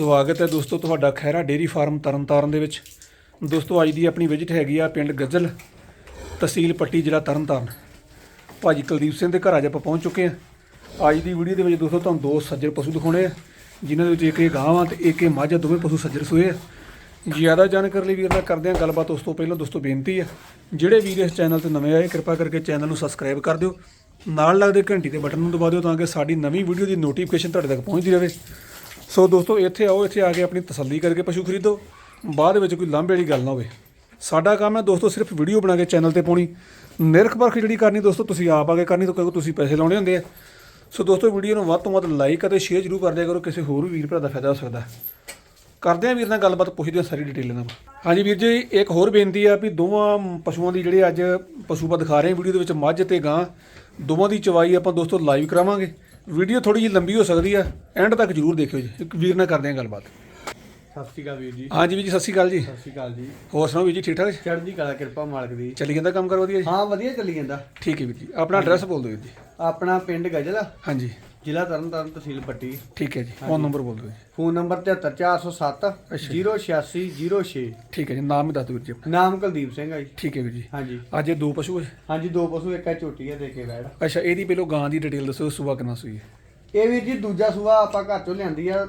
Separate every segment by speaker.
Speaker 1: ਸਵਾਗਤ ਹੈ ਦੋਸਤੋ ਤੁਹਾਡਾ ਖੈਰਾ ਡੇਰੀ ਫਾਰਮ ਤਰਨਤਾਰਨ ਦੇ ਵਿੱਚ। ਦੋਸਤੋ ਅੱਜ ਦੀ ਆਪਣੀ ਵਿਜ਼ਿਟ ਹੈਗੀ ਆ ਪਿੰਡ ਗੱਜਲ, ਤਹਿਸੀਲ ਪੱਟੀ, ਜ਼ਿਲ੍ਹਾ ਤਰਨਤਾਰਨ। ਭਾਜੀ ਕੁਲਦੀਪ ਸਿੰਘ ਦੇ ਘਰ ਅੱਜ ਆਪਾਂ ਪਹੁੰਚ ਚੁੱਕੇ ਹਾਂ। ਅੱਜ ਦੀ ਵੀਡੀਓ ਦੇ ਵਿੱਚ ਦੋਸਤੋ ਤੁਹਾਨੂੰ ਦੋ ਸੱਜਰ ਪਸ਼ੂ ਦਿਖਾਉਣੇ ਆ, ਜਿਨ੍ਹਾਂ ਦੇ ਵਿੱਚ ਇੱਕ ਇਹ ਗਾਂ ਆ ਤੇ ਇੱਕ ਇਹ ਮੱਝ ਆ ਦੋਵੇਂ ਪਸ਼ੂ ਸੱਜਰ ਸੋਏ ਆ। ਜ਼ਿਆਦਾ ਜਾਣਕਾਰੀ ਲਈ ਵੀਰ ਨਾਲ ਕਰਦੇ ਹਾਂ ਗੱਲਬਾਤ ਉਸ ਤੋਂ ਪਹਿਲਾਂ ਦੋਸਤੋ ਬੇਨਤੀ ਆ, ਜਿਹੜੇ ਵੀਰ ਇਸ ਚੈਨਲ ਤੇ ਨਵੇਂ ਆਏ, ਕਿਰਪਾ ਕਰਕੇ ਚੈਨਲ ਨੂੰ ਸਬਸਕ੍ਰਾਈਬ ਕਰ ਦਿਓ। ਨਾਲ ਲੱਗਦੇ ਘੰਟੀ ਦੇ ਬਟਨ ਨੂੰ ਦਬਾ ਦਿਓ ਤਾਂ ਕਿ ਸਾਡੀ ਨਵੀਂ ਵੀਡੀਓ ਦੀ ਨੋਟੀਫਿਕੇਸ਼ਨ ਤੁਹਾਡੇ ਤੱਕ ਪਹੁੰਚਦੀ ਰਹੇ। ਸੋ ਦੋਸਤੋ, ਇੱਥੇ ਆਓ, ਇੱਥੇ ਆ ਕੇ ਆਪਣੀ ਤਸੱਲੀ ਕਰਕੇ ਪਸ਼ੂ ਖਰੀਦੋ। ਬਾਅਦ ਵਿੱਚ ਕੋਈ ਲਾਂਭੇ ਵਾਲੀ ਗੱਲ ਨਾ ਹੋਵੇ। ਸਾਡਾ ਕੰਮ ਹੈ ਦੋਸਤੋ, ਸਿਰਫ ਵੀਡੀਓ ਬਣਾ ਕੇ ਚੈਨਲ ਤੇ ਪਾਉਣੀ। ਨਿਰਖ ਪਰਖ ਜਿਹੜੀ ਕਰਨੀ ਦੋਸਤੋ, ਤੁਸੀਂ ਆਪ ਆ ਕੇ ਕਰਨੀ ਤਾਂ ਕਿਉਂਕਿ ਤੁਸੀਂ ਪੈਸੇ ਲਾਉਣੇ ਹੁੰਦੇ ਆ। ਸੋ ਦੋਸਤੋ ਵੀਡੀਓ ਨੂੰ ਵੱਧ ਤੋਂ ਵੱਧ ਲਾਈਕ ਅਤੇ ਸ਼ੇਅਰ ਜ਼ਰੂਰ ਕਰ ਦਿਆ ਕਰੋ, ਕਿਸੇ ਹੋਰ ਵੀਰ ਭਰਾ ਦਾ ਫਾਇਦਾ ਹੋ ਸਕਦਾ। ਕਰਦੇ ਆ ਵੀਰ ਨਾਲ ਗੱਲਬਾਤ, ਪੁੱਛਦੇ ਆ ਸਾਰੀ ਡਿਟੇਲ ਨਾਲ ਹਾਂਜੀ ਵੀਰ ਜੀ, ਇੱਕ ਹੋਰ ਬੇਨਤੀ ਆ ਵੀ ਦੋਵਾਂ ਪਸ਼ੂਆਂ ਦੀ ਜਿਹੜੇ ਅੱਜ ਪਸ਼ੂ ਆਪਾਂ ਦਿਖਾ ਰਹੇ ਵੀਡੀਓ ਦੇ ਵਿੱਚ, ਮੱਝ ਤੇ ਗਾਂ, ਦੋਵਾਂ ਦੀ ਚਵਾਈ ਆਪਾਂ ਦੋਸਤੋ ਲਾਈਵ ਕਰਾਵਾਂਗੇ। ਵੀਡੀਓ ਥੋੜੀ ਜਿਹੀ ਲੰਬੀ ਹੋ ਸਕਦੀ ਆ ਐਂਡ ਤੱਕ ਜ਼ਰੂਰ ਦੇਖਿਓ ਜੀ। ਇੱਕ ਵੀਰ ਨਾਲ ਕਰਦੇ ਆ ਗੱਲਬਾਤ।
Speaker 2: ਸਤਿ ਸ਼੍ਰੀ ਅਕਾਲ ਵੀਰ ਜੀ।
Speaker 1: ਹਾਂਜੀ ਵੀਰ ਜੀ ਸਤਿ ਸ਼੍ਰੀ ਅਕਾਲ ਜੀ।
Speaker 2: ਸਤਿ ਸ਼੍ਰੀ ਅਕਾਲ ਜੀ।
Speaker 1: ਹੋਰ ਸੁਣਾਓ ਵੀਰ ਜੀ ਠੀਕ ਠਾਕ
Speaker 2: ਚੜ੍ਹਦੀ ਕਲਾ ਕਿਰਪਾ ਮਾਲਕ ਦੀ।
Speaker 1: ਚੱਲੀ ਜਾਂਦਾ ਕੰਮ ਕਰ ਵਧੀਆ ਜੀ?
Speaker 2: ਹਾਂ ਵਧੀਆ ਚੱਲੀ ਜਾਂਦਾ।
Speaker 1: ਠੀਕ ਹੈ ਵੀਰ ਜੀ ਆਪਣਾ ਐਡਰੈਸ ਬੋਲ ਦਿਓ ਵੀਰ ਜੀ।
Speaker 2: ਆਪਣਾ ਪਿੰਡ ਗਜਲ।
Speaker 1: ਹਾਂਜੀ।
Speaker 2: ਜ਼ਿਲ੍ਹਾ ਤਰਨਤਾਰਨ ਤਹਿਸੀਲ ਪੱਟੀ।
Speaker 1: ਠੀਕ ਹੈ ਜੀ ਫੋਨ ਨੰਬਰ ਬੋਲ ਦਿਓ ਜੀ।
Speaker 2: ਫੋਨ ਨੰਬਰ 73407 08606
Speaker 1: ਠੀਕ ਹੈ ਜੀ ਨਾਮ ਹੀ ਦੱਸ ਦਿਓ ਵੀਰ ਜੀ।
Speaker 2: ਨਾਮ ਕੁਲਦੀਪ ਸਿੰਘ ਆ ਜੀ।
Speaker 1: ਠੀਕ ਹੈ ਵੀਰ ਜੀ।
Speaker 2: ਹਾਂਜੀ।
Speaker 1: ਅੱਜ ਇਹ ਦੋ ਪਸ਼ੂ ਹੈ
Speaker 2: ਹਾਂਜੀ ਦੋ ਪਸ਼ੂ ਇੱਕ ਆ ਝੋਟੀ ਆ ਦੇ ਕੇ ਬੈੜ
Speaker 1: ਅੱਛਾ ਇਹਦੀ ਪਹਿਲੋਂ ਗਾਂ ਦੀ ਡਿਟੇਲ ਦੱਸੋ ਸੂਆ ਕਿੰਨਾ ਸੂਈ ਹੈ?
Speaker 2: ਇਹ ਵੀਰ ਜੀ ਦੂਜਾ ਸੂਆ ਆਪਾਂ ਘਰ ਚੋਂ ਲਿਆਂਦੀ ਆ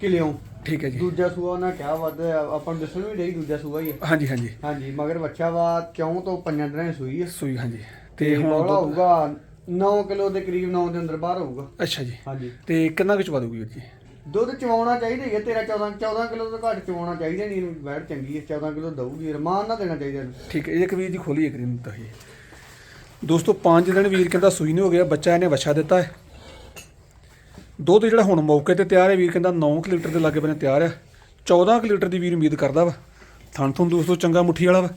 Speaker 2: ਕਿਲਿਓ।
Speaker 1: ਠੀਕ ਹੈ ਜੀ।
Speaker 2: ਦੂਜਾ ਸੂਆ ਉਹਨਾਂ ਕਿਹਾ ਵੱਧ ਆਪਾਂ ਨੂੰ ਦੱਸਣ ਵੀ ਡਈ ਦੂਜਾ ਸੂਆ ਹੀ ਆ
Speaker 1: ਹਾਂਜੀ ਹਾਂਜੀ।
Speaker 2: ਹਾਂਜੀ ਮਗਰ ਬੱਚਾ ਵਾ ਕਿਉਂ ਤੋਂ ਪੰਜਾਂ ਦਿਨਾਂ ਦੀ ਸੂਈ ਆ
Speaker 1: ਸੂਈ ਹਾਂਜੀ।
Speaker 2: ਤੇ
Speaker 1: ਤੇ ਹੁਣ
Speaker 2: ਬੋਲਾ ਹੋਊਗਾ 9 ਕਿਲੋ ਦੇ ਕਰੀਬ 9 ਦੇ ਅੰਦਰ ਬਾਹਰ ਹੋਊਗਾ।
Speaker 1: ਅੱਛਾ ਜੀ।
Speaker 2: ਹਾਂਜੀ।
Speaker 1: ਤੇ ਕਿੰਨਾ ਕੁ ਚਵਾ ਦੂਗੀ ਵੀਰ ਜੀ?
Speaker 2: ਦੁੱਧ ਚਵਾਉਣਾ ਚਾਹੀਦਾ ਹੀ ਹੈ ਤੇਰਾ 14 14 ਕਿਲੋ ਤੋਂ ਘੱਟ ਚਵਾਉਣਾ ਚਾਹੀਦਾ ਨਹੀਂ ਇਹਨੂੰ ਵੈੜ ਚੰਗੀ ਹੈ 14 ਕਿਲੋ ਦਊਗੀ ਰਮਾਨ ਨਾ ਦੇਣਾ ਚਾਹੀਦਾ ਇਹਨੂੰ।
Speaker 1: ਠੀਕ ਹੈ ਇੱਕ ਵੀਰ ਜੀ ਖੋਲੀ ਇੱਕ ਦਿਨ ਤਾਂ ਹੀ ਦੋਸਤੋ 5 ਦਿਨ ਵੀਰ ਕਹਿੰਦਾ ਸੂਈ ਨਹੀਂ ਹੋ ਗਿਆ ਬੱਚਾ ਇਹਨੇ ਵਛਾ ਦਿੱਤਾ ਹੈ। ਦੁੱਧ ਜਿਹੜਾ ਹੁਣ ਮੌਕੇ ਤੇ ਤਿਆਰ ਹੈ, ਵੀਰ ਕਹਿੰਦਾ 9 ਕੁ ਲੀਟਰ ਦੇ ਲਾਗੇ ਬਨੇ ਤਿਆਰ ਹੈ 14 ਕੁ ਲੀਟਰ ਦੀ ਵੀਰ ਉਮੀਦ ਕਰਦਾ ਵਾ। ਥਣ ਤੋਂ ਦੋਸਤੋ ਚੰਗਾ ਮੁੱਠੀ ਵਾਲਾ ਵਾ।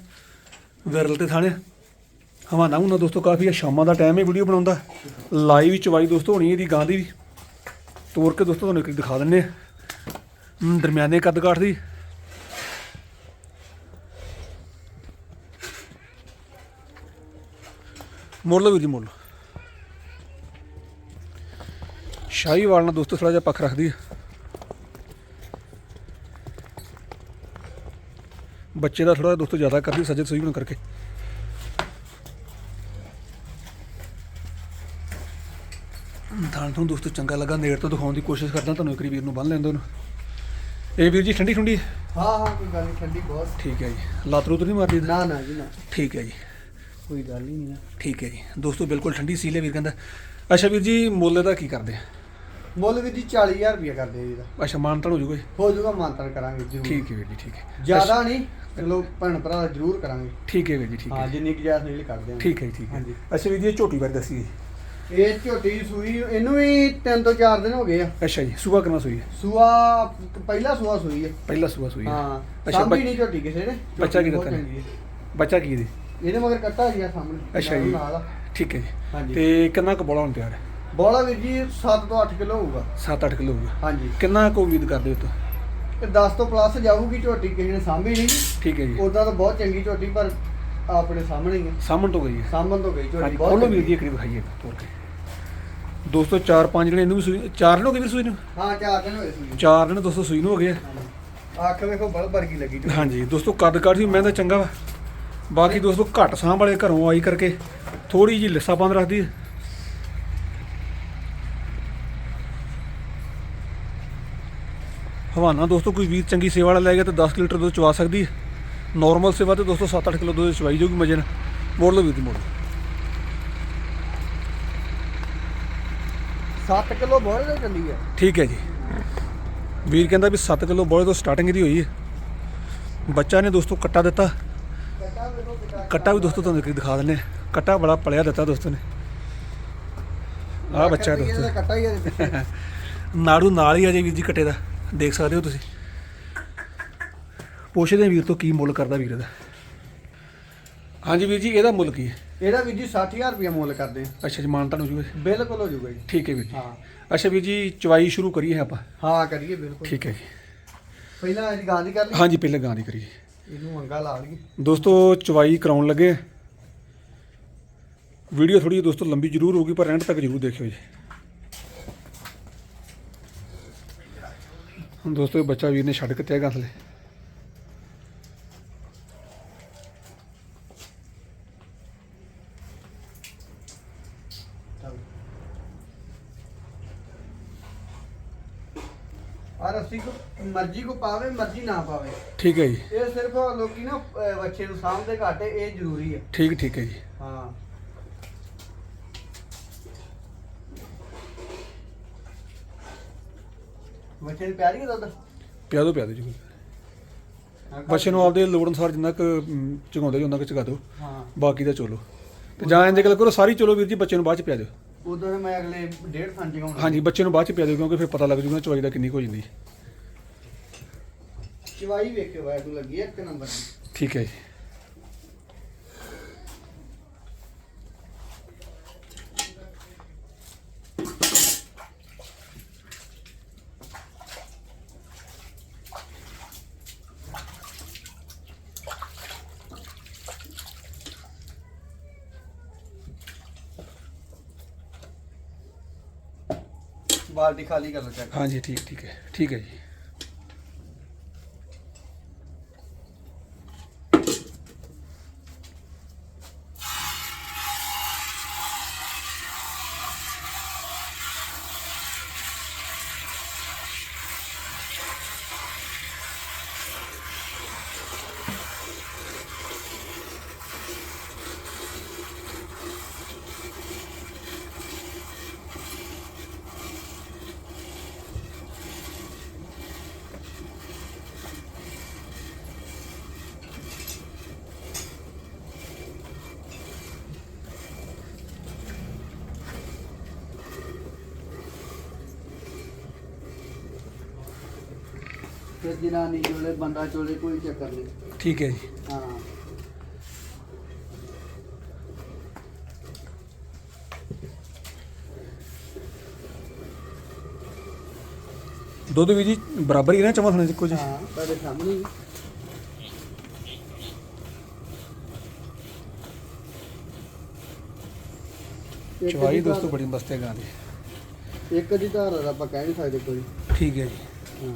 Speaker 1: ਵਿਰਲ ਤੇ ਥਾਣੇ। ਹਵਾਨਾ ਹੁਣਾ ਦੋਸਤੋ ਕਾਫੀ ਆ, ਸ਼ਾਮਾਂ ਦਾ ਟਾਈਮ ਹੈ ਵੀਡੀਓ ਬਣਾਉਂਦਾ ਲਾਈਵ ਚਵਾਈ ਦੋਸਤੋ ਹੋਣੀ ਇਹਦੀ ਗਾਂ ਦੀ ਵੀ। ਤੋੜ ਕੇ ਦੋਸਤੋ ਤੁਹਾਨੂੰ ਇੱਕ ਦਿਖਾ ਦਿੰਨੇ ਆ। ਦਰਮਿਆਨੇ ਕੱਦ ਕਾਠ ਦੀ। ਮੁੱਲ ਵੀਰ ਜੀ ਮੁੱਲ। ਸ਼ਾਹੀਵਾਲ ਨਾਲ ਦੋਸਤੋ ਥੋੜਾ ਜਿਹਾ ਪੱਖ ਰੱਖਦੀ ਬੱਚੇ ਦਾ ਥੋੜਾ ਦੋਸਤੋ ਜ਼ਿਆਦਾ ਕਰਦੀ ਸੱਜੇ ਸੂਈ ਨੂੰ ਕਰਕੇ। ਤਾਂ ਤੁਹਾਨੂੰ ਦੋਸਤੋ ਚੰਗਾ ਲੱਗਾ ਨੇੜ ਤੋਂ ਦਿਖਾਉਣ ਦੀ ਕੋਸ਼ਿਸ਼ ਕਰਦਾ ਤੁਹਾਨੂੰ ਇੱਕ ਵਾਰੀ ਨੂੰ ਬੰਨ ਲੈਂਦੇ ਉਹਨੂੰ। ਇਹ ਵੀਰ ਜੀ ਠੰਡੀ ਠੰਡੀ? ਹੈ?
Speaker 2: ਹਾਂ ਕੋਈ ਗੱਲ ਨਹੀਂ ਠੰਡੀ ਬਹੁਤ।
Speaker 1: ਠੀਕ ਹੈ ਜੀ। ਲੱਤ ਰੂਤ ਨਹੀਂ ਮਾਰਦੀ?
Speaker 2: ਨਾ ਨਾ ਜੀ ਨਾ।
Speaker 1: ਠੀਕ ਹੈ ਜੀ।
Speaker 2: ਕੋਈ ਗੱਲ ਹੀ ਨਹੀਂ ਨਾ।
Speaker 1: ਠੀਕ ਹੈ ਜੀ। ਦੋਸਤੋ ਬਿਲਕੁਲ ਠੰਡੀ ਸੀਲ ਵੀਰ ਕਹਿੰਦਾ। ਅੱਛਾ ਵੀਰ ਜੀ ਮੁੱਲ ਦਾ ਕੀ ਕਰਦੇ ਆ?
Speaker 2: ਮੁੱਲ ਵੀ ਜੀ 40000 ਰੁਪਏ ਕਰਦੇ ਜੀ
Speaker 1: ਅੱਛਾ ਮਾਨਤਨ ਹੋ ਜੂਗਾ ਜੀ?
Speaker 2: ਹੋ ਜਾਊਗਾ ਮਾਨਤਨ ਕਰਾਂਗੇ ਜਰੂਰ।
Speaker 1: ਠੀਕ ਹੈ ਵੀਰ ਜੀ ਠੀਕ ਹੈ।
Speaker 2: ਜ਼ਿਆਦਾ ਨਹੀਂ ਚਲੋ ਭੈਣ ਭਰਾ ਦਾ ਜਰੂਰ ਕਰਾਂਗੇ।
Speaker 1: ਠੀਕ ਹੈ ਵੀਰ ਜੀ ਠੀਕ
Speaker 2: ਹਾਂ।
Speaker 1: ਹੈ
Speaker 2: ਜਿੰਨੀ ਕੁ ਜਾਇਜ਼ ਨਹੀਂ ਕਰਦੇ ਹਾਂ।
Speaker 1: ਠੀਕ ਹੈ ਜੀ, ਠੀਕ ਹੈ।
Speaker 2: ਹਾਂਜੀ।
Speaker 1: ਅੱਛਾ ਵੀਰ ਜੀ ਇਹ ਝੋਟੀ ਬਾਰੇ ਦੱਸੀ
Speaker 2: ਇਹ ਝੋਟੀ ਸੂਈ ਇਹਨੂੰ ਵੀ 3 ਤੋਂ 4 ਦਿਨ ਹੋ ਗਏ ਆ।
Speaker 1: ਅੱਛਾ ਜੀ ਸੂਆ ਕਿੰਨਾ ਸੂਈ ਹੈ?
Speaker 2: ਸੂਆ ਪਹਿਲਾ ਸੂਆ ਸੂਈ ਹੈ
Speaker 1: ਪਹਿਲਾ ਸੂਆ ਸੂਈ ਹੈ।
Speaker 2: ਹਾਂ
Speaker 1: ਅੱਛਾ,
Speaker 2: ਸਾਂਭੀ
Speaker 1: ਬੱਚ-
Speaker 2: ਨਹੀਂ ਝੋਟੀ ਕਿਸੇ ਨੇ।
Speaker 1: ਬੱਚਾ ਕੀ
Speaker 2: ਬਹੁਤ
Speaker 1: ਦਿੱਤਾ ਨੇ?
Speaker 2: ਚੰਗੀ ਹੈ।
Speaker 1: ਬੱਚਾ ਕੀ ਇਹਦੇ?
Speaker 2: ਇਹਦੇ ਮਗਰ ਕੱਟਾ ਗਿਆ ਸਾਹਮਣੇ
Speaker 1: ਅੱਛਾ ਜੀ।
Speaker 2: ਨਾਲ ਆ।
Speaker 1: ਠੀਕ ਹੈ ਜੀ।
Speaker 2: ਹਾਂਜੀ।
Speaker 1: ਤੇ ਕਿੰਨਾ ਕੁ ਬੋਲਾ ਹੁਣ ਤਿਆਰ ਹੈ?
Speaker 2: ਬੋਲਾ ਵੀਰ ਜੀ 7 ਤੋਂ 8 ਕਿਲੋ ਹੋਊਗਾ।
Speaker 1: 7-8 ਕਿਲੋ ਹੋਊਗਾ।
Speaker 2: ਹਾਂਜੀ।
Speaker 1: ਕਿੰਨਾ ਕੁ ਉਮੀਦ ਕਰਦੇ ਹੋ ਤੁਸੀਂ?
Speaker 2: ਤੇ 10 ਤੋਂ ਪਲੱਸ ਜਾਊਗੀ ਝੋਟੀ ਕਿਸੇ ਨੇ ਸਾਂਭੀ ਨਹੀਂ।
Speaker 1: ਠੀਕ ਹੈ ਜੀ।
Speaker 2: ਉਦਾਂ ਤਾਂ ਬਹੁਤ ਚੰਗੀ ਝੋਟੀ ਪਰ ਆਪਣੇ ਸਾਹਮਣੇ ਹੀ ਹੈ।
Speaker 1: ਸਾਹਮਣ ਤੋਂ ਗਈ ਹੈ।
Speaker 2: ਸਾਂਭਣ ਤੋਂ ਗਈ ਝੋਟੀ
Speaker 1: ਹਾਂਜੀ
Speaker 2: ਬਹੁਤ
Speaker 1: ਖੋਲੋ ਵੀਰ। ਜੀ ਕਰੀਬ ਖਾਈਏ ਤੋਰ ਕੇ ਦੋਸਤੋ 4-5 ਜਣੇ ਇਹਨੂੰ ਵੀ ਸੂਈ 4 ਨੂੰ ਹੋ ਗਏ ਵੀਰ ਸੂਈ ਨੂੰ?
Speaker 2: ਹਾਂ ਚਾਰ ਦਿਨ ਹੋਏ ਸੀ
Speaker 1: 4 ਦਿਨ ਦੋਸਤੋ ਸੂਈ ਨੂੰ ਹੋ ਗਏ ਆ।
Speaker 2: ਅੱਖ ਵੇਖੋ ਬਲ ਵਰਗੀ ਲੱਗੀ ਝੋਟੀ।
Speaker 1: ਹਾਂਜੀ ਦੋਸਤੋ ਕੱਦ ਕਾਠ ਵੀ ਮਹਿੰਦਾ ਚੰਗਾ ਵਾ। ਬਾਕੀ ਦੋਸਤੋ ਘੱਟ ਸਾਂਭ ਵਾਲੇ ਘਰੋਂ ਆਈ ਕਰਕੇ ਥੋੜੀ ਜੀ ਲਿੱਸਾਪਨ ਰੱਖਦੀ ਹੈ ਹਵਾਨਾ ਦੋਸਤੋ ਕੋਈ ਵੀਰ ਚੰਗੀ ਸੇਵਾ ਵਾਲਾ ਲੈ ਗਿਆ ਤਾਂ 10 ਲੀਟਰ ਦੁੱਧ ਚਵਾ ਸਕਦੀ ਹੈ। ਨਾਰਮਲ ਸੇਵਾ ਤੇ ਦੋਸਤੋ 7-8 ਕਿਲੋ ਦੁੱਧ ਚਵਾਈ ਜਾਊਗੀ ਮਜੇ ਨਾਲ। ਮੋੜ ਲਓ ਵੀਰ ਦੀ ਮੋੜ ਲਓ।
Speaker 2: 7 ਕਿਲੋ ਬੋਲ ਦੇ ਚੱਲੀ ਹੈ
Speaker 1: ਠੀਕ ਹੈ ਜੀ। ਵੀਰ ਕਹਿੰਦਾ ਵੀ 7 ਕਿਲੋ ਬੋਲੇ ਤੋਂ ਸਟਾਰਟਿੰਗ ਦੀ ਹੋਈ ਹੈ। ਬੱਚਾ ਨੇ ਦੋਸਤੋ ਕੱਟਾ ਦਿੱਤਾ।
Speaker 2: ਕੱਟਾ
Speaker 1: ਵੀ ਦੋਸਤੋ ਤੁਹਾਨੂੰ ਦਿਖਾ ਦਿੰਨੇ ਆ। ਕੱਟਾ ਬੜਾ ਪਲਿਆ ਦਿੱਤਾ ਦੋਸਤੋ ਨੇ। ਆਹ ਬੱਚਾ ਦੋਸਤੋ।
Speaker 2: ਕੱਟਾ ਹੀ ਹੈ ਇਹਦੇ ਪਿੱਛੇ।
Speaker 1: ਨਾੜੂ ਨਾਲ ਹੀ ਆ ਜੇ ਵੀਰ ਜੀ ਕੱਟੇ ਦਾ। ਦੇਖ ਸਕਦੇ ਹੋ ਤੁਸੀਂ। ਪੁੱਛਦੇ ਆ ਵੀਰ ਤੋਂ ਕੀ ਮੁੱਲ ਕਰਦਾ ਵੀਰ ਦਾ ਹਾਂਜੀ ਵੀਰ ਜੀ ਇਹਦਾ ਮੁੱਲ ਕੀ ਹੈ?
Speaker 2: ਇਹਦਾ ਵੀਰ ਜੀ 60000 ਰੁਪਏ ਮੁੱਲ ਕਰਦੇ ਆ
Speaker 1: ਅੱਛਾ ਜੀ ਮਾਨਤਾ ਨੂੰ ਜੂਗਾ
Speaker 2: ਬਿਲਕੁਲ ਹੋ ਜਾਊਗਾ ਜੀ।
Speaker 1: ਠੀਕ ਹੈ ਵੀਰ ਜੀ।
Speaker 2: ਹਾਂ।
Speaker 1: ਅੱਛਾ ਵੀਰ ਜੀ ਚਵਾਈ ਸ਼ੁਰੂ ਕਰੀਏ ਆਪਾਂ।
Speaker 2: ਹਾਂ ਕਰੀਏ ਬਿਲਕੁਲ।
Speaker 1: ਠੀਕ ਹੈ ਜੀ।
Speaker 2: ਪਹਿਲਾਂ ਇਹਦੀ ਗਾਂ ਦੀ ਕਰ ਲਈ?
Speaker 1: ਹਾਂਜੀ ਪਹਿਲਾਂ ਗਾਂ ਦੀ ਕਰੀਏ।
Speaker 2: ਇਹਨੂੰ ਮੰਗਾ ਲਾ ਲਈਏ।
Speaker 1: ਦੋਸਤੋ ਚਵਾਈ ਕਰਾਉਣ ਲੱਗੇ। ਵੀਡੀਓ ਥੋੜੀ ਦੋਸਤੋ ਲੰਬੀ ਜ਼ਰੂਰ ਹੋਊਗੀ ਪਰ ਐਂਡ ਤੱਕ ਜ਼ਰੂਰ ਦੇਖਿਓ ਜੀ। ਹੁਣ ਦੋਸਤੋ ਇਹ ਬੱਚਾ ਵੀਰ ਨੇ ਛੱਡ ਕੇ ਤੇ ਗਾਂਸਲੇ
Speaker 2: ਆ ਰੱਸੀ ਕੋ ਮਰਜ਼ੀ ਕੋ ਪਾਵੇ ਮਰਜ਼ੀ ਨਾ ਪਾਵੇ।
Speaker 1: ਠੀਕ ਹੈ ਜੀ।
Speaker 2: ਇਹ ਸਿਰਫ ਲੋਕੀ ਨਾ ਅਹ, ਬੱਚੇ ਨੂੰ ਸਾਂਭਦੇ ਘੱਟ ਇਹ ਜ਼ਰੂਰੀ ਹੈ।
Speaker 1: ਠੀਕ ਠੀਕ ਹੈ ਜੀ।
Speaker 2: ਹਾਂ। ਬੱਚੇ ਨੂੰ ਪਿਆਰੀ ਹੈ ਦੁੱਧ?
Speaker 1: ਪਿਆ ਦਿਓ ਪਿਆ ਦਿਓ ਜੀ।
Speaker 2: ਹਾਂ,
Speaker 1: ਬੱਚੇ ਨੂੰ ਆਪਦੇ ਲੋੜ ਅਨੁਸਾਰ ਜਿੰਨਾ ਕੁ ਅਮ, ਚੁਗਾਉਂਦੇ ਜੀ ਉਹਨਾਂ ਕੁ ਚਗਾ ਦਿਓ
Speaker 2: ਹਾਂ।
Speaker 1: ਬਾਕੀ ਦਾ ਚੋਲੋ। ਤੇ ਜਾਂ ਇੰਜ ਗੱਲ ਕਰੋ ਸਾਰੀ ਚੋਲੋ ਵੀਰ ਜੀ ਬੱਚੇ ਨੂੰ ਬਾਅਦ ਚ ਪਿਆ ਦਿਓ।
Speaker 2: ਉਦੋਂ ਮੈਂ ਅਗਲੇ ਡੇਢ ਥਾਂ ਚਗਾਉਣਾ
Speaker 1: ਹਾਂਜੀ ਬੱਚੇ ਨੂੰ ਬਾਅਦ ਚ ਪਿਆ ਦਿਓ ਕਿਉਂਕਿ ਫਿਰ ਪਤਾ ਲੱਗ ਜੂਗਾ ਚਵਾਈ ਦਾ ਕਿੰਨੀ ਕੁ ਹੋ ਜਾਂਦੀ।
Speaker 2: ਚਵਾਈ ਵੇਖਿਓ ਵਾਇਰ ਨੂੰ ਲੱਗੀ ਇੱਕ ਨੰਬਰ ਦੀ।
Speaker 1: ਠੀਕ ਹੈ ਜੀ।
Speaker 2: ਬਾਲਟੀ ਖਾਲੀ ਕਰ ਲਓ ਚੈੱਕ
Speaker 1: ਹਾਂਜੀ ਠੀਕ ਠੀਕ ਹੈ। ਠੀਕ ਹੈ ਜੀ।
Speaker 2: ਫਿਰ ਜਨਾਨੀ ਚੋਲੇ ਬੰਦਾ ਚੋਲੇ ਕੋਈ ਚੱਕਰ ਨਹੀਂ।
Speaker 1: ਠੀਕ ਹੈ ਜੀ।
Speaker 2: ਹਾਂ।
Speaker 1: ਦੁੱਧ ਵੀ ਜੀ ਬਰਾਬਰ ਹੀ ਨਾ ਚਮਾ ਥਣੇ ਇੱਕੋ ਜੀ।
Speaker 2: ਹਾਂ ਤੁਹਾਡੇ ਸਾਹਮਣੇ ਹੀ। ਇੱਕ
Speaker 1: ਚਵਾਈ
Speaker 2: ਦੀ
Speaker 1: ਦੋਸਤੋ ਬੜੀ ਮਸਤ ਹੈ ਗਾਂ ਦੀ।
Speaker 2: ਇੱਕ ਦੀ ਧਾਰ ਦਾ ਆਪਾਂ ਕਹਿ ਨਹੀਂ ਸਕਦੇ ਕੋਈ।
Speaker 1: ਠੀਕ ਹੈ ਜੀ।
Speaker 2: ਹਾਂ।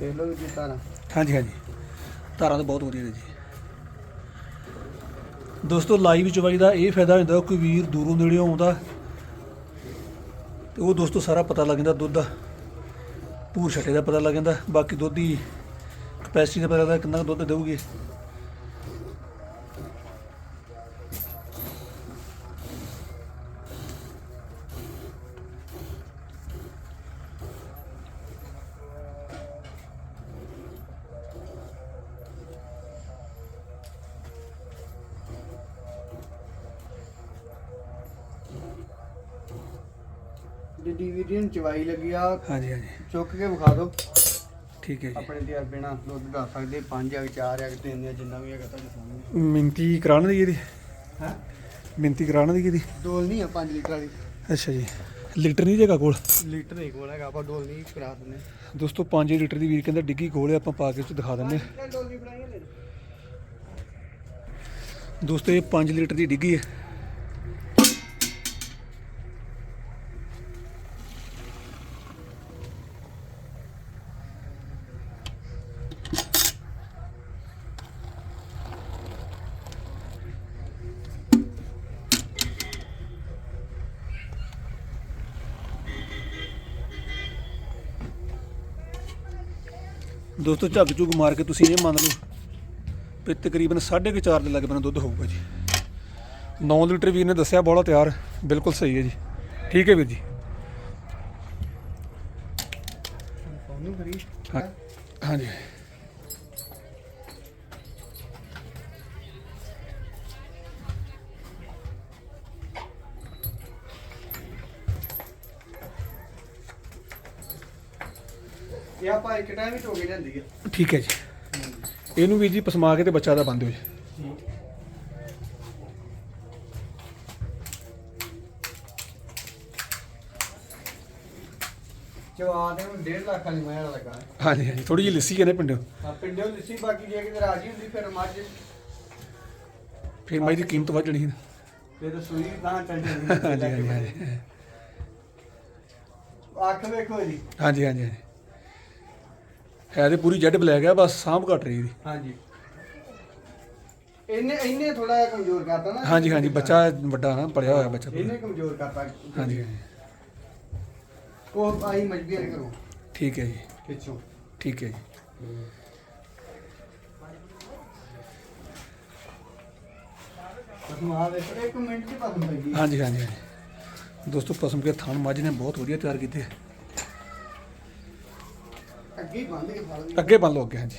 Speaker 2: ਦੇਖ ਲਓ ਜੀ ਧਾਰਾਂ
Speaker 1: ਹਾਂਜੀ ਹਾਂਜੀ। ਧਾਰਾਂ ਤਾਂ ਬਹੁਤ ਵਧੀਆ ਨੇ ਜੀ। ਦੋਸਤੋ ਲਾਈਵ ਚਵਾਈ ਦਾ ਇਹ ਫਾਇਦਾ ਹੁੰਦਾ ਕੋਈ ਵੀਰ ਦੂਰੋਂ ਨੇੜਿਓਂ ਆਉਂਦਾ ਤੇ ਉਹ ਦੋਸਤੋ ਸਾਰਾ ਪਤਾ ਲੱਗ ਜਾਂਦਾ, ਦੁੱਧ ਦਾ। ਪੂਰ ਛੱਟੇ ਦਾ ਪਤਾ ਲੱਗ ਜਾਂਦਾ, ਬਾਕੀ ਦੁੱਧ ਦੀ ਕਪੈਸਿਟੀ ਦਾ ਪਤਾ ਲੱਗਦਾ ਕਿੰਨਾ ਕੁ ਦੁੱਧ ਦੇਊਗੀ।
Speaker 2: ਜੇ ਡੀਵੀਡੀ ਨੂੰ ਚਵਾਈ ਲੱਗੀ ਆ।
Speaker 1: ਹਾਂਜੀ ਹਾਂਜੀ।
Speaker 2: ਚੁੱਕ ਕੇ ਵਿਖਾ ਦਿਓ।
Speaker 1: ਠੀਕ ਹੈ ਜੀ।
Speaker 2: ਆਪਣੇ ਤੇ ਬਿਨਾ ਦੁੱਧ ਦੱਸ ਸਕਦੇ 5 ਜਾਂ 4 ਜਾਂ 3 ਜਾਂ ਜਿੰਨਾ ਵੀ ਹੈਗਾ ਤੁਹਾਡੇ ਸਾਹਮਣੇ।
Speaker 1: ਮਿੰਤੀ ਕਰਾਉਣ ਦੀ ਇਹਦੀ
Speaker 2: ਹੈ?
Speaker 1: ਮਿੰਤੀ ਕਰਾਉਣ ਦੀ ਇਹਦੀ
Speaker 2: ਡੋਲ ਨਹੀਂ ਆ 5 ਲੀਟਰ ਵਾਲੀ।
Speaker 1: ਅੱਛਾ ਜੀ। ਲੀਟਰ ਨਹੀਂ ਜਗਾ ਕੋਲ?
Speaker 2: ਲੀਟਰ ਨਹੀਂ ਕੋਲ ਹੈਗਾ ਆਪਾਂ ਡੋਲ ਨਹੀਂ ਕਰਾ ਦਿੰਦੇ।
Speaker 1: ਦੋਸਤੋ 5 ਲੀਟਰ ਦੀ ਵੀਰ ਕਹਿੰਦਾ ਡਿੱਗੀ ਕੋਲ ਹੈ ਆਪਾਂ ਪਾ ਕੇ 'ਚ ਦਿਖਾ ਦਿੰਦੇ ਹਾਂ।
Speaker 2: ਡੋਲ ਨਹੀਂ ਬਣਾਈ ਹਲੇ
Speaker 1: ਦੋਸਤੋ ਇਹ 5 ਲੀਟਰ ਦੀ ਡਿੱਗੀ ਹੈ। ਦੋਸਤੋ ਝੱਗ ਝੁੱਗ ਮਾਰ ਕੇ ਤੁਸੀਂ ਇਹ ਮੰਨ ਲਓ ਵੀ ਤਕਰੀਬਨ 4.5 ਦੇ ਲੱਗ ਪੈਣਾ ਦੁੱਧ ਹੋਊਗਾ ਜੀ। 9 ਲੀਟਰ ਵੀਰ ਨੇ ਦੱਸਿਆ ਬੋਲਾ ਤਿਆਰ ਬਿਲਕੁਲ ਸਹੀ ਹੈ ਜੀ। ਠੀਕ ਹੈ ਵੀਰ ਜੀ। ਹਾਂ- ਹਾਂਜੀ।
Speaker 2: ਇਹ ਆਪਾਂ ਇੱਕ ਟਾਈਮ ਹੀ ਟੋਕੇ ਜਾਂਦੀ ਹੈ
Speaker 1: ਠੀਕ ਹੈ ਜੀ। ਇਹਨੂੰ ਵੀ ਜੀ ਪਸਮਾ ਕੇ ਤੇ ਬੱਚਾ ਦਾ ਬੰਦ ਹੋ ਜੀ।
Speaker 2: ਜਵਾਨ ਹੁਣ 1.5 ਲੱਖ ਵਾਲੀ ਮੈਂ ਲੱਗਾ
Speaker 1: ਹਾਂਜੀ ਹਾਂਜੀ। ਥੋੜੀ ਜਿਹੀ ਲੱਸੀ ਨੇ ਪਿੰਡੋਂ।
Speaker 2: ਆ ਪਿੰਡੋਂ ਲਿੱਸੀ ਬਾਕੀ ਜੇ ਕਿਤੇ ਰਾਜੀ ਹੁੰਦੀ ਫਿਰ ਮੱਝ।
Speaker 1: ਫਿਰ ਮਾਈ ਦੀ ਕੀਮਤ ਵੱਧ ਜਣੀ
Speaker 2: ਫਿਰ ਸੂਈ ਤਾਂ ਚੱਲ ਜਾਂਦੀ
Speaker 1: ਹਾਂਜੀ ਹਾਂਜੀ ਹਾਂਜੀ।
Speaker 2: ਅੱਖ ਵੇਖੋ ਜੀ।
Speaker 1: ਹਾਂਜੀ ਹਾਂਜੀ ਹਾਂਜੀ। ਹੈ ਤੇ ਪੂਰੀ ਜੈਡ ਬਲੈਕ ਆ ਬਸ ਸਾਂਭ ਘਟ ਰਹੀ ਦੀ
Speaker 2: ਹਾਂਜੀ। ਇਹਨੇ ਇਹਨੇ ਥੋੜਾ ਜਿਹਾ ਕਮਜ਼ੋਰ ਕਰਤਾ ਨਾ।
Speaker 1: ਹਾਂਜੀ ਹਾਂਜੀ ਬੱਚਾ ਵੱਡਾ ਨਾ ਪੜਿਆ ਹੋਇਆ ਬੱਚਾ
Speaker 2: ਇਹਨੇ ਕਮਜ਼ੋਰ ਕਰਤਾ।
Speaker 1: ਹਾਂਜੀ। ਹਾਂਜੀ
Speaker 2: ਉਹ ਆਈ ਮਜਬੀਰ ਕਰੋ
Speaker 1: ਠੀਕ ਹੈ ਜੀ।
Speaker 2: ਪਿੱਛੋਂ।
Speaker 1: ਠੀਕ ਹੈ ਜੀ।
Speaker 2: ਪਸਮਾ ਇੱਕ ਮਿੰਟ ਦੀ ਪਸਮ ਪਈ
Speaker 1: ਹਾਂਜੀ ਹਾਂਜੀ ਹਾਂਜੀ। ਦੋਸਤੋ ਪਸਮ ਕੇ ਥਾਨ ਮੱਝ ਨੇ ਬਹੁਤ ਵਧੀਆ ਤਿਆਰ ਕੀਤੇ।
Speaker 2: ਅੱਗੇ ਹੀ ਬੰਦ ਕੇ ਫੜ ਲਈ
Speaker 1: ਅੱਗੇ ਬੰਨ ਲਓ ਅੱਗੇ ਹਾਂਜੀ।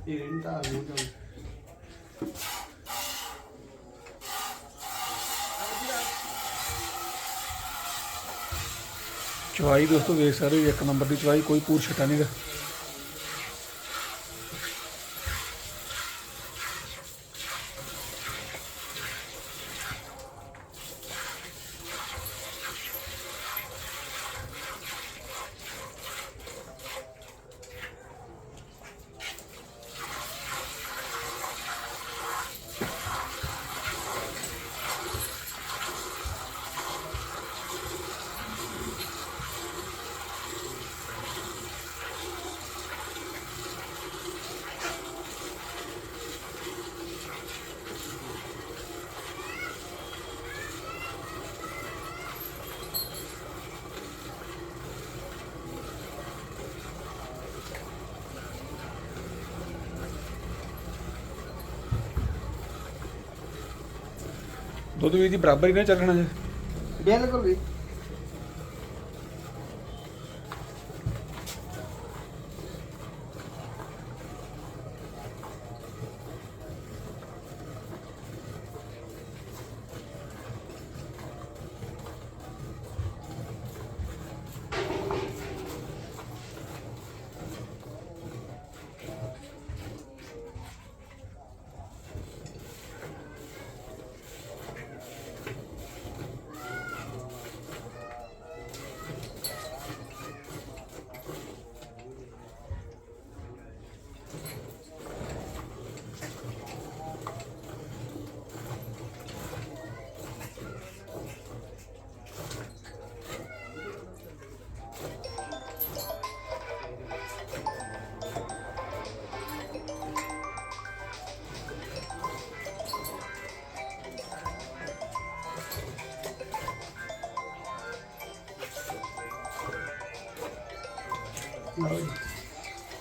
Speaker 2: ਹਾਂ, ਮੰਨ ਲਈ। ਇਹ ਰਿੰਟਾ
Speaker 1: ਚਵਾਈ ਦੋਸਤੋ ਵੇਖ ਸਕਦੇ ਇੱਕ ਨੰਬਰ ਦੀ ਚਵਾਈ ਕੋਈ ਪੂਰ ਛਟਾ ਨਹੀਂਗਾ ਦੁੱਧ ਵੀ ਦੀ ਬਰਾਬਰ ਹੀ ਨਾ ਚੱਲਣਾ ਜੇ।
Speaker 2: ਬਿਲਕੁਲ ਵੀ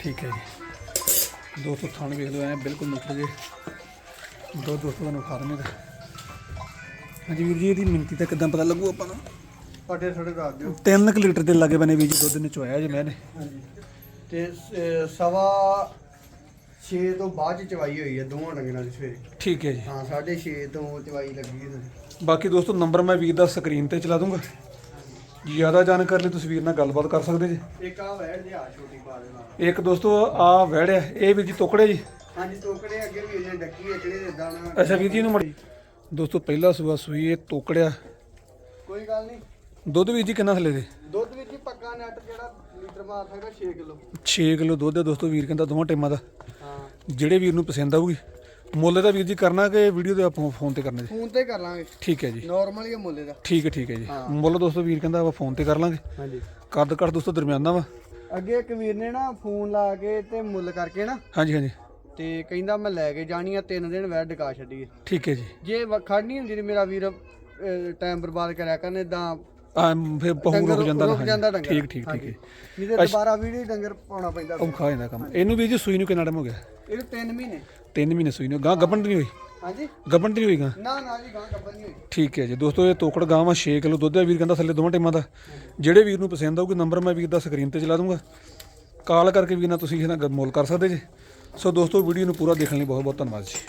Speaker 1: ਠੀਕ ਹੈ ਜੀ। ਦੋਸਤੋ ਥਣ ਵੇਖ ਲਓ ਐ ਬਿਲਕੁਲ ਮਿੱਠੇ ਜੇ ਦੋ ਦੋਸਤੋ ਤੁਹਾਨੂੰ ਖਾ ਤਾਂ ਹਾਂਜੀ ਵੀਰ ਜੀ ਇਹਦੀ ਮਿੰਤੀ ਤਾਂ ਕਿਦਾਂ ਪਤਾ ਲੱਗੂ ਆਪਾਂ ਨੂੰ?
Speaker 2: ਪੱਟੇ ਥੋੜੇ ਦੱਸ ਦਿਓ।
Speaker 1: 3 ਲੀਟਰ ਦੇ ਲਾਗੇ ਬਨੇ ਵੀਰ ਜੀ ਦੁੱਧ ਨੇ ਚੋਇਆ ਜੇ ਮੈਂ ਨੇ।
Speaker 2: ਹਾਂਜੀ। ਤੇ ਅਹ, ਸਵਾ 6 ਤੋਂ ਬਾਅਦ ਚ ਚਵਾਈ ਹੋਈ ਹੈ ਦੋਵਾਂ ਡੰਗਰਾਂ ਦੀ ਸਵੇਰੇ।
Speaker 1: ਠੀਕ ਹੈ ਜੀ।
Speaker 2: ਹਾਂ 6:30 ਤੋਂ ਚਵਾਈ ਲੱਗੀ ਹੈ। ਸਾਡੀ।
Speaker 1: ਬਾਕੀ ਦੋਸਤੋ ਨੰਬਰ ਮੈਂ ਵੀਰ ਦਾ ਸਕਰੀਨ ਤੇ ਚਲਾ ਦੂੰਗਾ। ਜ਼ਿਆਦਾ ਜਾਣਕਾਰੀ ਲਈ ਤੁਸੀਂ ਵੀਰ ਨਾਲ ਗੱਲਬਾਤ ਕਰ ਸਕਦੇ ਜੀ।
Speaker 2: ਇੱਕ ਆ ਵੈੜ ਜਿਹਾ ਛੋਟੀ ਪਾ ਦੇ ਨਾਲ
Speaker 1: ਇੱਕ ਦੋਸਤੋ ਆ ਵੜਿਆ ਇਹ ਵੀਰ ਜੀ ਟੁਕੜੇ ਜੀ।
Speaker 2: ਹਾਂਜੀ ਟੋਕੜੇ ਅੱਗੇ ਵੀ ਇਹਨੇ ਡੱਕੀ ਇਕੜੇ ਦੇ ਦਾਣਾ
Speaker 1: ਅੱਛਾ ਵੀਰ ਜੀ ਨੂੰ ਮੜੀ। ਦੋਸਤੋ ਪਹਿਲਾ ਸੂਆ ਸੂਈ ਇਹ ਤੋਕੜਿਆ।
Speaker 2: ਕੋਈ ਗੱਲ ਨਹੀਂ।
Speaker 1: ਦੁੱਧ ਵੀਰ ਜੀ ਕਿੰਨਾ ਥੱਲੇ ਦੇ?
Speaker 2: ਦੁੱਧ ਵਿੱਚ ਹੀ ਪੱਕਾ ਨੈਟ ਜਿਹੜਾ ਲੀਟਰ ਮਾਰ ਸਕਦਾ 6 ਕਿਲੋ।
Speaker 1: 6 ਕਿਲੋ ਦੁੱਧ ਹੈ ਦੋਸਤੋ ਵੀਰ ਕਹਿੰਦਾ ਦੋਵਾਂ ਟਾਈਮਾਂ ਦਾ।
Speaker 2: ਹਾਂ।
Speaker 1: ਜਿਹੜੇ ਵੀਰ ਨੂੰ ਪਸੰਦ ਆਊਗੀ ਮੁੱਲ ਦਾ ਵੀਰ ਜੀ ਕਰਨਾ ਕਿ ਵੀਡੀਓ ਦੇ ਆਪਾਂ ਫੋਨ ਤੇ ਕਰਨਾ ਜੀ?
Speaker 2: ਫੋਨ ਤੇ ਕਰ ਲਾਂਗੇ।
Speaker 1: ਠੀਕ ਹੈ ਜੀ।
Speaker 2: ਨਾਰਮਲ ਹੀ ਆ ਮੁੱਲੇ ਦਾ।
Speaker 1: ਠੀਕ ਹੈ ਠੀਕ ਹੈ ਜੀ। ਮੁੱਲ ਦੋਸਤੋ ਵੀਰ ਕਹਿੰਦਾ ਆਪਾਂ ਫੋਨ ਤੇ ਕਰ ਲਾਂਗੇ।
Speaker 2: ਹਾਂਜੀ।
Speaker 1: ਕੱਦ ਕੱਦ ਦੋਸਤੋ ਦਰਮਿਆਨਾ ਵਾ।
Speaker 2: ਅੱਗੇ ਇੱਕ ਵੀਰ ਨੇ ਨਾ ਫੋਨ ਲਾ ਕੇ ਤੇ ਮੁੱਲ ਕਰਕੇ ਨਾ
Speaker 1: ਹਾਂਜੀ ਹਾਂਜੀ।
Speaker 2: ਤੇ ਕਹਿੰਦਾ ਮੈਂ ਲੈ ਕੇ ਜਾਣੀ ਆ ਤਿੰਨ ਦਿਨ ਵੈਰ ਡਕਾ ਛੱਡੀਏ।
Speaker 1: ਠੀਕ ਹੈ ਜੀ।
Speaker 2: ਜੇ ਖੜਨੀ ਹੁੰਦੀ ਤੇ ਮੇਰਾ ਵੀਰ ਟਾਈਮ ਬਰਬਾਦ ਕਰਿਆ ਕਰਨੇ ਤਾਂ
Speaker 1: ਆ ਫਿਰ ਪਹੂ ਰੁਕ ਜਾਂਦਾ ਨਾ
Speaker 2: ਰੁਕ ਜਾਂਦਾ
Speaker 1: ਹਾਂਜੀ।
Speaker 2: ਡੰਗਰ।
Speaker 1: ਠੀਕ ਠੀਕ ਠੀਕ। ਹੈ
Speaker 2: ਨਹੀਂ ਤੇ ਦੁਬਾਰਾ ਵੀਡੀਓ ਡੰਗਰ ਪਾਉਣਾ ਪੈਂਦਾ
Speaker 1: ਉਹ ਖਾ ਜਾਂਦਾ ਕੰਮ। ਇਹਨੂੰ ਵੀਰ ਜੀ ਸੂਈ ਨੂੰ ਕਿੰਨਾ ਟਾਈਮ ਹੋ ਗਿਆ?
Speaker 2: ਇਹ 3 ਮਹੀਨੇ।
Speaker 1: 3 ਮਹੀਨੇ ਸੂਈ ਨੂੰ। ਗਾਂ ਗੱਬਣ ਨਹੀਂ ਹੋਈ?
Speaker 2: ਹਾਂਜੀ।
Speaker 1: ਗੱਬਣ ਨਹੀਂ ਹੋਈ ਗਾਂ?
Speaker 2: ਨਾ ਨਾ ਜੀ ਗਾਂ ਕੱਪੜ ਨਹੀਂ ਹੋਈ।
Speaker 1: ਠੀਕ ਹੈ ਜੀ। ਦੋਸਤੋ ਇਹ ਤੋਕੜ ਗਾਂ ਵਾ 6 ਕਿਲੋ ਦੁੱਧ ਹੈ ਵੀਰ ਕਹਿੰਦਾ ਥੱਲੇ ਦੋਵਾਂ ਟਾਈਮਾਂ ਦਾ। ਜਿਹੜੇ ਵੀਰ ਨੂੰ ਪਸੰਦ ਆਊਗੀ ਨੰਬਰ ਮੈਂ ਵੀਰ ਦਾ ਸਕਰੀਨ ਤੇ ਚਲਾ ਦੂੰਗਾ। ਕਾਲ ਕਰਕੇ ਵੀਰ ਨਾਲ ਤੁਸੀਂ ਇਹਨਾਂ ਮੁੱਲ ਕਰ ਸਕਦੇ ਜੀ। ਸੋ ਦੋਸਤੋ ਵੀਡੀਓ ਨੂੰ ਪੂਰਾ ਦੇਖਣ ਲਈ ਬਹੁਤ ਬਹੁਤ ਧੰਨਵਾਦ ਜੀ।